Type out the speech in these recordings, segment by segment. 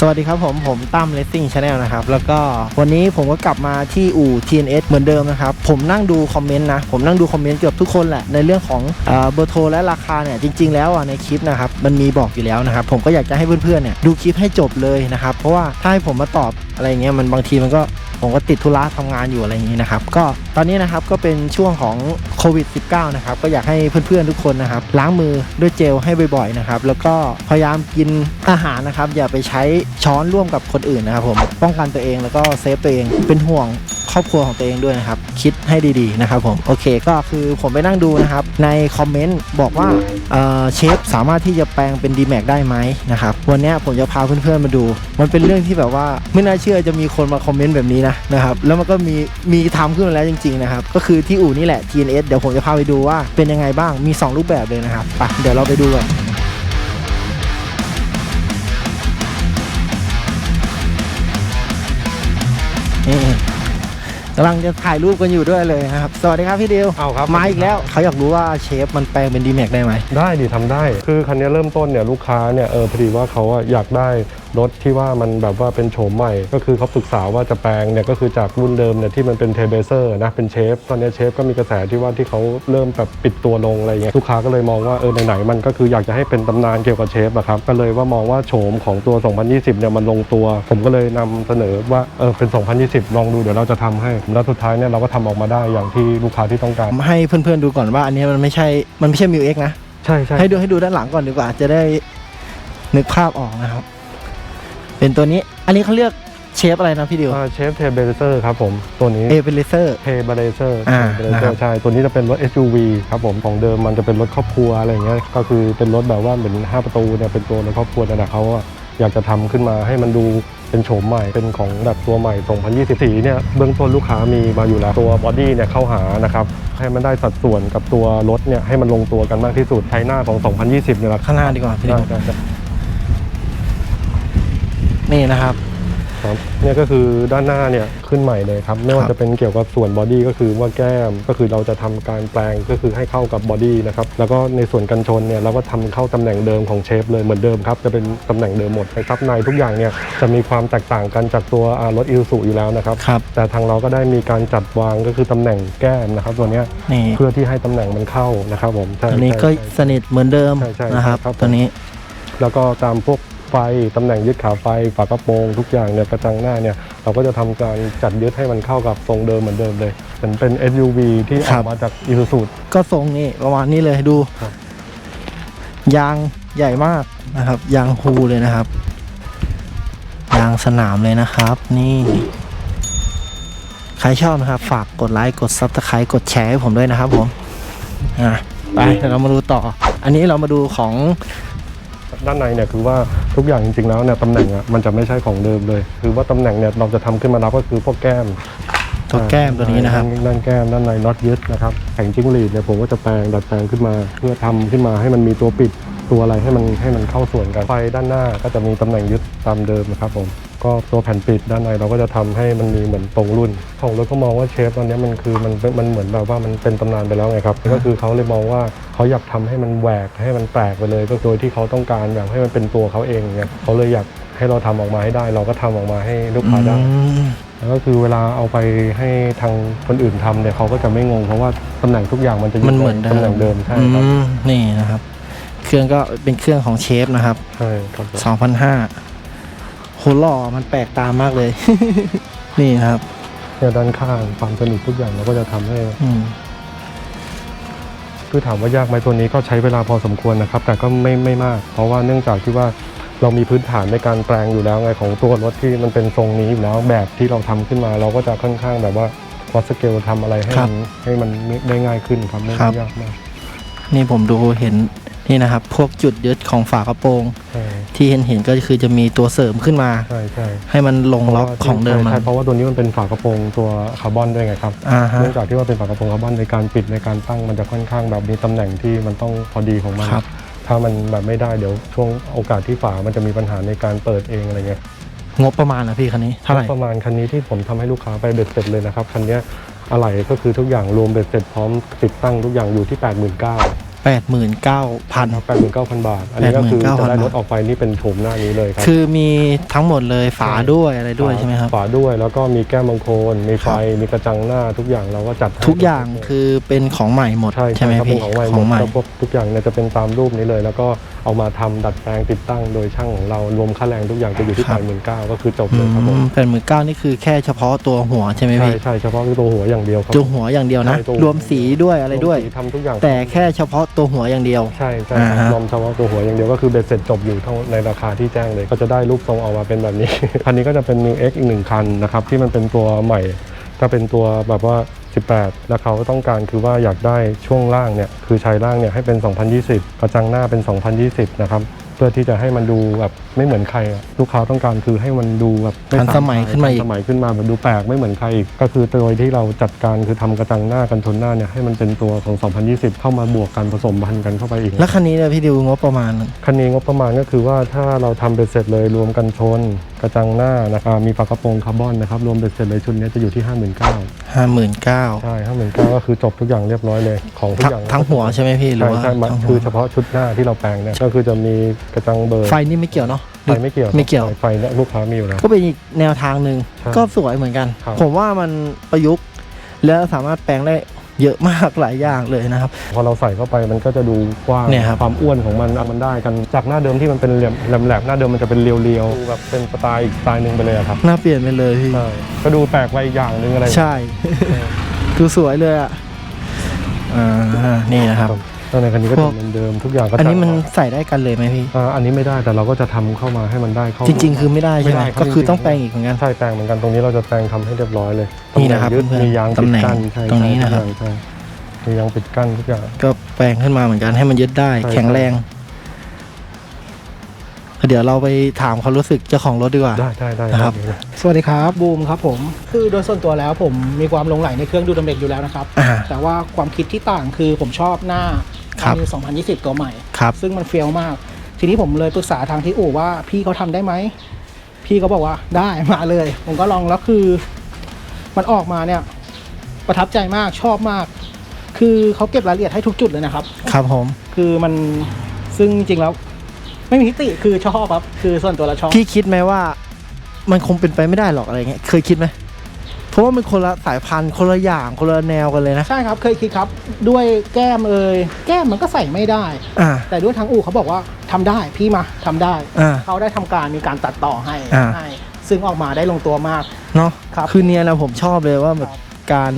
สวัสดีครับผมผมตั้มเลสซิ่งชาแนลนะครับ แล้วก็วันนี้ผมก็กลับมาที่อู่ TNS เหมือนเดิมนะครับ ผมนั่งดูคอมเมนต์นะ ผมนั่งดูคอมเมนต์เกือบทุกคนแหละ ในเรื่องของเออเบอร์โทรและราคาเนี่ยจริง ๆ แล้วอะในคลิปนะครับ มันมีบอกอยู่แล้วนะครับ ผมก็อยากจะให้เพื่อนๆเนี่ยดูคลิปให้จบเลยนะครับ เพราะว่าถ้าให้ผมมาตอบอะไรเงี้ยมันบางทีมันก็ผมก็ติดธุระทำงานอยู่อะไรอย่างนี้นะครับ ก็ตอนนี้นะครับก็เป็นช่วงของ วิด -19 นะครับก็อยากให้เพื่อนๆทุกคนนะครับล้างมือด้วยเจลให้บ่อยๆนะครับแล้วก็พยายามกินอาหารนะครับ อย่าไปใช้ช้อนร่วมกับคนอื่นนะครับผมป้องกันตัวเองแล้วก็เซฟตัวเองเป็นห่วงครอบครัวของตัวเองด้วยนะครับ คิดให้ดีๆนะครับผมโอเคก็คือผมไปนั่งดูนะครับ ในคอมเมนต์บอกว่าเเชฟสามารถที่จะแปลงเป็น d m a x ได้ไหมนะครับ วันนี้ผมจะพาเพื่อนๆมาดู มันเป็นเรื่องที่แบบว่าไม่น่าเชื่อจะมีคนมาคอมเมนต์แบบนี้นะนะครับ แล้วมันก็มีมีทำขึ้นมาแล้วจริงๆนะครับ ก็คือที่อู่นี่แหละ TNS เดี๋ยวผมจะพาไปดูว่าเป็นยังไงบ้างมี 2 รูปแบบเลยนะครับไปเดี๋ยวเราไปดูกันนี่กำลังจะถ่ายรูปกันอยู่ด้วยเลยนะครับ สวัสดีครับพี่เดียวเอาครับ มาอีกแล้วเขาอยากรู้ว่าเชฟมันแปลงเป็น d m a x ได้ไหม ได้ดิทำได้ คือคันนี้เริ่มต้นเนี่ยลูกค้าเนี่ยเออพอดีว่าเขาอะอยากได้รถที่ว่ามันแบบว่าเป็นโฉมใหม่ ก็คือเขาศึกษาว่าจะแปลงเนี่ยก็คือจากรุ่นเดิมเนี่ยที่มันเป็นเทเบเซอร์นะเป็นเชฟตอนนี้เชฟก็มีกระแสที่ว่าที่เขาเริ่มแบบปิดตัวลงอะไรเงี้ยลูกค้าก็เลยมองว่าเออไหนๆมันก็คืออยากจะให้เป็นตำนานเกี่ยวกับเชฟอะครับก็เลยว่ามองว่าโฉมของตัว 2020 เนี่ยมันลงตัว ผมก็เลยนำเสนอว่าเออเป็น 2020 ลองดูเดี๋ยวเราจะทำให้แล้วสุดท้ายเนี่ยเราก็ทำออกมาได้อย่างที่ลูกค้าที่ต้องการให้เพื่อนๆดูก่อนว่าอันนี้มันไม่ใช่มันไม่ใช่มิวเอ็กนะใช่ใช่ให้ดูให้ดูด้านหลังก่อนดีกว่าจะได้นึกภาพออกนะครับ เป็นตัวนี้ อันนี้เขาเรียกเชฟอะไรนะพี่ดิวอ่าเชฟเทเบเซอร์ครับผมตัวนี้เอเปเลเซอร์ เทเบเซอร์อ่าเบเซนะคอรับ ร์ใช่ ตัวนี้จะเป็นรถ SUV ครับผมของเดิมมันจะเป็นรถครอบครัวอะไรอย่างเงี้ยก็คือเป็นรถแบบว่าเหมือน5ประตูเนี่ยเป็นตัวรถครอบครัวแต่เขาอะอยากจะทำขึ้นมาให้มันดูเป็นโฉมใหม่เป็นของแบบตัวใหม่2024เนี่ยเบื้องต้นลูกค้ามีมาอยู่แล้วตัวบอดี้เนี่ยเข้าหานะครับให้มันได้สัดส่วนกับตัวรถเนี่ยให้มันลงตัวกันมากที่สุดใช้หน้าของ 2020เนี่ยแหละข้างหน้าดีกว่าพี่ดิได้วได้ได้ นี่นะครับ ครับเนี่ยก็คือด้านหน้าเนี่ยขึ้นใหม่เลยครับ ไม่ว่าครับจะเป็นเกี่ยวกับส่วนบอดี้ก็คือว่าแก้มก็คือเราจะทำการแปลงก็คือให้เข้ากับบอดี้นะครับแล้วก็ในส่วนกันชนเนี่ยเราก็ทำเข้าตำแหน่งเดิมของเชฟเลยเหมือนเดิมครับจะเป็นตำแหน่งเดิมหมดนะครับในทุกอย่างเนี่ยจะมีความแตกต่างกันจากตัวอ่ารถอิลสุอยู่แล้วนะครับ ครับ แต่ทางเราก็ได้มีการจัดวางก็คือตำแหน่งแก้มนะครับตัวเนี้ยนี่เพื่อที่ให้ตำแหน่งมันเข้านะครับผมใช่ตัวนี้ใช่ก็ใช่ สนิทเหมือนเดิมใช่ใช่นะครับ ครับตัวนี้ แล้วก็ตามพวก ไฟตำแหน่งยึดขาไฟฝากระโปรงทุกอย่างเนี่ยกระจังหน้าเนี่ยเราก็จะทำการจัดยึดให้มันเข้ากับทรงเดิมเหมือนเดิมเลยเหมือนเป็น SUV ที่อครัอบ กมาจากอีซูซู ก็ทรงนี่ประมาณนี้เลยดู ครับ ยางใหญ่มากนะครับ ยางฮูเลยนะครับ ยางสนามเลยนะครับ นี่ ใครชอบนะครับ ฝากกดไลค์กดซับสไครต์กดแชร์ให้ผมด้วยนะครับผมอะไปเดี๋ยวเรามาดูต่อ อันนี้เรามาดูของด้านในเนี่ยคือว่า ทุกอย่างจริงๆแล้วเนี่ยตำแหน่งอะมันจะไม่ใช่ของเดิมเลย คือว่าตำแหน่งเนี่ยเราจะทำขึ้นมารับก็คือพวกแก้มตัวแก้มตัวนี้นะครับ ด้าด้านแก้มด้านในน็อตยึดนะครับแผงจิ้งหรีดเนี่ยผมก็จะแปลงดัดแปลงขึ้นมา เพื่อทำขึ้นมาให้มันมีตัวปิด ตัวอะไรให้มันให้มันเข้าส่วนกันไฟด้านหน้าก็จะมีตำแหน่งยึดตามเดิมนะครับผมก็ตัวแผ่นปิดด้านในเราก็จะทำให้มันมีเหมือนตรงรุ่น ของรถก็มองว่าเชฟตอนเนี้ยมันคือมันมันเหมือนแบบว่ามันเป็นตำนานไปแล้วไงครับก็คือเขาเลยมองว่าเขาอยากทำให้มันแหวกให้มันแปลกไปเลย ก็โดยที่เขาต้องการแบบให้มันเป็นตัวเขาเองเนี่ยเขาเลยอยากให้เราทำออกมาให้ได้ เราก็ทำออกมาให้ลูกค้าได้อืมแล้วก็คือเวลาเอาไปให้ทางคนอื่นทำเนี่ยเขาก็จะไม่งงเพราะว่าตำแหน่งทุกอย่างมันจะยู่มันเหมือนเดิมตำแหน่งเดิมใช่ครับอืมนี่นะครับ เครื่องก็เป็นเครื่องของเชฟนะครับใช่ครับผม2005โหหล่อมันแปลกตามากเลย นี่นะครับ เนี่ยด้านข้างความสนิททุกอย่างเราก็จะทำให้ อืม คือถามว่ายากไหมตัวนี้ก็ใช้เวลาพอสมควรนะครับ แต่ก็ไม่ไม่มาก เพราะว่าเนื่องจากที่ว่าเรามีพื้นฐานในการแปลงอยู่แล้วไงของตัวรถที่มันเป็นทรงนี้อยู่แล้วแบบที่เราทำขึ้นมา เราก็จะค่อนข้างแบบว่าพอสเกลทำอะไรให้มันให้มันได้ง่ายขึ้นครับไม่ไม่ยากมาก นี่ผมดูเห็น นี่นะครับ พวกจุดยึดของฝากระโปรง ใช่ที่เห็นเห็นก็คือจะมีตัวเสริมขึ้นมา ใช่ใช่ให้มันลงล็อกของเดิมมันใช่เพราะว่าตัวนี้มันเป็นฝากระโปรงตัวคาร์บอนด้วยไงครับ อ่าฮะ เนื่องจากที่ว่าเป็นฝากระโปรงคาร์บอนในการปิดในการตั้งมันจะค่อนข้างแบบมีตำแหน่งที่มันต้องพอดีของมัน ครับ ถ้ามันแบบไม่ได้เดี๋ยวช่วงโอกาสที่ฝามันจะมีปัญหาในการเปิดเองอะไรเงี้ยงบประมาณนะพี่คันนี้เท่าไหร่ ประมาณคันนี้ที่ผมทำให้ลูกค้าไปเบ็ดเสร็จเลยนะครับคันเนี้ยอะไรก็คือทุกอย่างรวมเบ็ดเสร็จพร้อมติดตั้งทุกอย่างอยู่ที่ 89,000 แปดหมื่นเก้าพัน แปดหมื่นเก้าพันบาท อันนี้ก็คือจะได้89,000รถออกไปนี่เป็นโฉมหน้านี้เลยครับ คือมีทั้งหมดเลยฝาด้วยอะไรด้วยใช่ไหมครับ ฝาด้วยแล้วก็มีแก้มบางโคลนมีไฟ มีกระจังหน้าทุกอย่างเราก็จัดให้ทุกอย่างคือเป็นของใหม่หมดใช่ใช่ไหมครับพี่เป็นของใหม่หขมองดใหม่แล้วพวกทุกอย่างเนี่ยจะเป็นตามรูปนี้เลยแล้วก็ เอามาทำดัดแปลงติดตั้งโดยช่างของเรารวมค่าแรงทุกอย่างจะอยู่ที่ครัแปบดหมื่นเก้าก็คือจบเลยครับผมแปดหมื่นเก้านี่คือแค่เฉพาะตัวหัวใช่ไหมใช่พี่ใช่เฉพาะตัวหัวอย่างเดียวครับตัวหัวอย่างเดียวนะใช่ตัวรวมสีด้วยอะไรด้วยสีทำทุกอย่าง แต่แค่เฉพาะตัวหัวอย่างเดียว ใช่ใช่อ่าครับฮะรวมเฉพาะตัวหัวอย่างเดียวก็คือเบ็ดเสร็จจบอยู่เท่าในราคาที่แจ้งเลยก็จะได้รูปทรงออกมาเป็นแบบนี้คันนี้ก็จะเป็น New X อีกหนึ่งคันนะครับที่มันเป็นตัวใหม่ก็เป็นตัวแบบว่า 18 แล้วเขาต้องการคือว่าอยากได้ช่วงล่างเนี่ยคือชายล่างเนี่ยให้เป็น 2020 กระจังหน้าเป็น 2020 นะครับเพื่อที่จะให้มันดูแบบไม่เหมือนใครอะลูกค้าต้องการคือให้มันดูแบบไทันสมัยขึ้นมาอีก ทัสมัยขึ้นมาแบบดูแปลกไม่เหมือนใครอีกก็คือโดยที่เราจัดการคือทำกระจังหน้ากันชนหน้าเนี่ยให้มันเป็นตัวของ 2020 เข้ามาบวกกันผสมพันธุ์กันเข้าไปอีก แล้วคันนี้เนี่ยพี่ดิวงบประมาณ คันนี้งบประมาณก็คือว่าถ้าเราทำเบ็ดเสร็จเลยรวมกันชนกระจังหน้านะครับมีฝากระโปรงคาร์บอนนะครับรวมเบ็ดเสร็จเลยชุดนี้จะอยู่ที่ 59,000 ห้าหมื่นเก้าใช่ 59,000ก็คือจบทุกอย่างเรียบร้อยเลยของทุกอย่างทั้งหัวใช่ไหมพี่หรือใช่ว่าใช่มันทั้งหัคืวอเฉพาะชุดหน้าที่เราแปลงเนี่ยก็คือจะมีกระจังเบอร์ไฟนี่ไม่เกี่ยวเนาะ ไฟไม่เกี่ยวไม่เกี่ยว ไฟเนี่ยลูกค้ามีอยู่แล้ว ก็เป็นอีกแนวทางหนึ่งใช่ก็สวยเหมือนกัน ครับผมว่ามันประยุกต์ แล้วสามารถแปลงได้ เยอะมากหลายอย่างเลยนะครับ พอเราใส่เข้าไปมันก็จะดูกว้างเนี่ยครับ ความอ้วนของมันมันได้กันจากหน้าเดิมที่มันเป็นเหลี่ยมแหลมๆหน้าเดิมมันจะเป็นเรียวๆดูแบบเป็นสไตล์อีกสไตล์หนึ่งไปเลยอะครับน่าเปลี่ยนไปเลยพี่ ใช่ก็ดูแปลกไปอีกอย่างหนึ่งอะไรใช่ ดูสวยเลยอะอ่านี่นะครับ แล้วในคันนี้ก็พจะวกเหมือนเดิมทุกอย่างก็อันนี้มันจะใส่ได้กันเลยไหมพี่อ่าอันนี้ไม่ได้แต่เราก็จะทำเข้ามาให้มันได้เข้าจริง ๆ คือไม่ได้ใช่ไหมไม่ได้ครับก็คือจริงๆต้องแปลงอีกเหมือนกัน ใช่แปลงเหมือนกันตรงนี้เราจะแปลงทำให้เรียบร้อยเลยนี่นะครับตำแหงยึดเพื่อนๆมียางตำปิดแหน่งกั้นใช่ตรงนี้ใช่นะครับใช่มียางปิดกั้นทุกอย่าง ก็แปลงขึ้นมาเหมือนกันให้มันยึดได้ ใช่ แข็งแรง เดี๋ยวเราไปถามความรู้สึกเจ้าของรถดีกว่า ได้ได้ได้นะครับได้สวัสดีครับบูมครับผมคือโดยส่วนตัวแล้วผมมีความหลงไหลในเครื่องดูดดำเด็กอยู่แล้วนะครับ อ่าแต่ว่าความคิดที่ต่างคือผมชอบหน้าครับนิว2020 ตัวใหม่ ครับ ซึ่งมันเฟี้ยวมาก ทีนี้ผมเลยปรึกษาทางที่อู่ว่าพี่เขาทำได้ไหม พี่เขาบอกว่าได้มาเลย ผมก็ลองแล้วคือ มันออกมาเนี่ย ประทับใจมากชอบมาก คือเขาเก็บรายละเอียดให้ทุกจุดเลยนะครับ ครับผม คือมันซึ่งจริงๆแล้ว ไม่มีทิฏฐิคือชอบครับ คือส่วนตัวเราชอบพี่คิดไหมว่า มันคงเป็นไปไม่ได้หรอกอะไรเงี้ยเคยคิดไหมเพราะว่ามันคนละสายพันธุ์คนละอย่างคนละแนวกันเลยนะ ใช่ครับเคยคิดครับ ด้วยแก้มเอ่ยแก้มมันก็ใส่ไม่ได้ อ่า แต่ด้วยทางอู่เขาบอกว่าทำได้พี่มาทำได้ อ่าเขาได้ทำการมีการตัดต่อให้อ่า ให้ซึ่งออกมาได้ลงตัวมาก เนาะครับคือเนียนะผมชอบเลยว่าแบบครับการ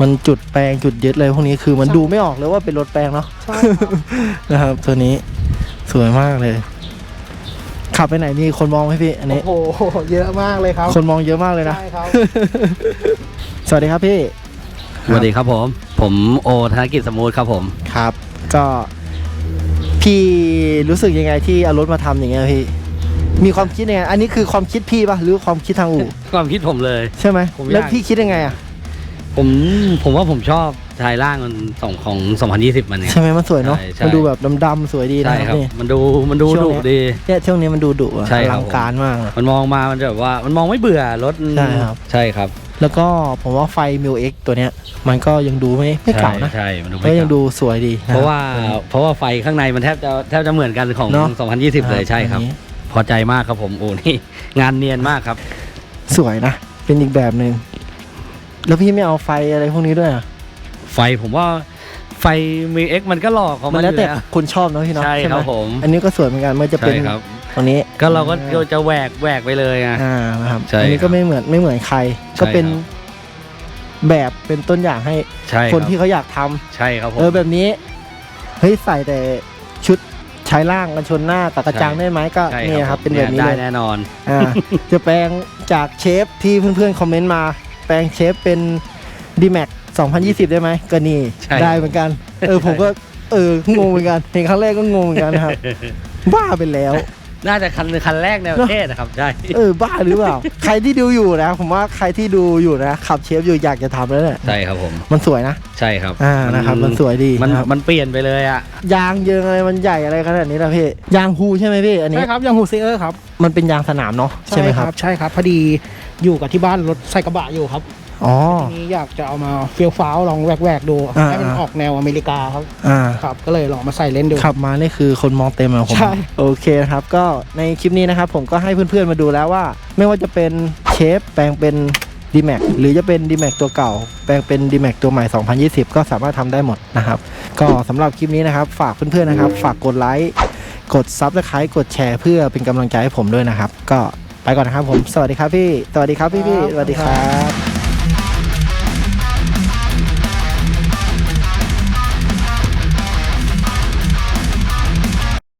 มันจุดแปลงจุดยึดอะไรพวกนี้คือมันใช่ ดูไม่ออกเลยว่าเป็นรถแปลงเนาะใช่ครับ นะครับ ตัวนี้ส วยมากเลย ขับไปไหนมีคนมองไหมพี่ อันนี้ โอ้โห เยอะมากเลยครับ คนมองเยอะมากเลยนะ ใช่ครับ สวัสดีครับพี่ สวัสดีครับผม ผมโอธนกิจสมูทครับผม ครับ ก็พี่รู้สึกยังไงที่เอารถมาทำอย่างเงี้ยพี่ มีความคิดยังไง อันนี้คือความคิดพี่ปะหรือความคิดทางอู่ ความคิดผมเลย ใช่ไหมผมอยาก แล้วพี่คิดยังไงอะ ผมผมว่าผมชอบ ชายล่างมันสองของ 2020 มันเนี่ย ใช่ไหมมันสวยเนาะ ใช่ใช่ มันดูแบบดำๆสวยดีนะใช่คครัรับบนี่ มันดูมันดูช่วดุงเนี้ยดี เนี่ยช่วงนี้มันดูดุอะใช่อครับ ลังการมากเลยมันมองมามันจะแบบว่ามันมองไม่เบื่อรถใช่ครับ ใช่ครับแล้วก็ผมว่าไฟมิวเอ็กตัวเนี้ย มันก็ยังดูไม่ไม่เก่านะใช่ใช่มันดูก็ไม่ยังเก่าดูสวยดีนคบ เพราะว่าเพราะว่าไฟข้างในมันแทบจะแทบจะเหมือนกันของ เนอะ 2020 เลยใช่ครับ อันนี้พอใจมากครับผมโอ้นี่ งานเนียนมากครับ สวยนะ เป็นอีกแบบหนึ่งแล้วพี่ไม่เอาไฟอะไรพวกนี้ด้วยอะ ไฟผมว่าไฟมีเอ็กมันก็หลอกของมัมันนแล้วอยู่แต่แล้วคนชอบเนาะพี่เนาะใช่ไหครับผม อันนี้ก็สวยเหมือนกันมันจะเป็นใช่ครับ ตรงนี้ก็เราก็จะแหวกแหวกไปเลยไงอ่านะครับใช่อันนี้ก็ครับไม่เหมือนไม่เหมือนใครใช่ก็เป็นครับแบบเป็นต้นอย่างให้ใช่คนรับที่เขาอยากทำใช่ครับผม เออแบบนี้เฮ้ยใส่แต่ชุดใช้ล่างกันชนหน้ากับกระจังใช่ ได้ไหมก็ใช่นี่ครับเป็นแบบนี้ได้เลยแน่นอน อ่าจะแปลงจากเชฟที่เพื่อนๆคอมเมนต์มา แปลงเชฟเป็น d m a x 2020 ได้ไหมก็นี่ใช่ได้เหมือนกัน เออผมก็เอองงเหมือนกันเห็นครั้งแรกก็งงเหมือนกันนะครับ บ้าไปแล้ว น่าจะคันคันแรกในประเทศนะครับใช่เออบ้าหรือเปล่า ใครที่ดูอยู่นะ ผมว่าใครที่ดูอยู่นะขับเชฟอยู่อยากจะทำแล้วเนี่ยใช่ครับผม มันสวยนะ ใช่ครับอ่านะครับ มันสวยดีมันนะครับมันเปลี่ยนไปเลยอะยางเยิงอะไรมันใหญ่อะไรขนาดนี้นะพี่ยางฮูใช่ไหมพี่อันนี้ ใช่ครับยังฮูซีเออร์ครับมันเป็นยางสนามเนาะใช่ไหมครับ ใช่ครับพอดีอยู่กับที่บ้านรถใส่กระบะอยู่ครับ อ๋อ ทีนี้อยากจะเอามาเฟี้ยวฟ้าวลองแหวกๆดูอ่าให้มันออกแนวอเมริกาครับอ่า ครับ ก็เลยลองมาใส่เล่นดู ขับมานี่คือคนมองเต็มอะผมใช่ โอเคนะครับ ก็ในคลิปนี้นะครับผมก็ให้เพื่อนๆมาดูแล้วว่า ไม่ว่าจะเป็นเชฟแปลงเป็น d m a x หรือจะเป็น d m a x ตัวเก่า แปลงเป็น d m a x ตัวใหม่ 2020 ก็สามารถทำได้หมดนะครับ ก็สำหรับคลิปนี้นะครับ ฝากเพื่อนๆนะครับ ฝากกดไลค์กด Subscribe กดแชร์เพื่อเป็นกำลังใจให้ผมด้วยนะครับ ก็ไปก่อนนะครับผม สวัสดีครับพี่ สวัสดีครับพี่พี่ๆสวัสดีครับ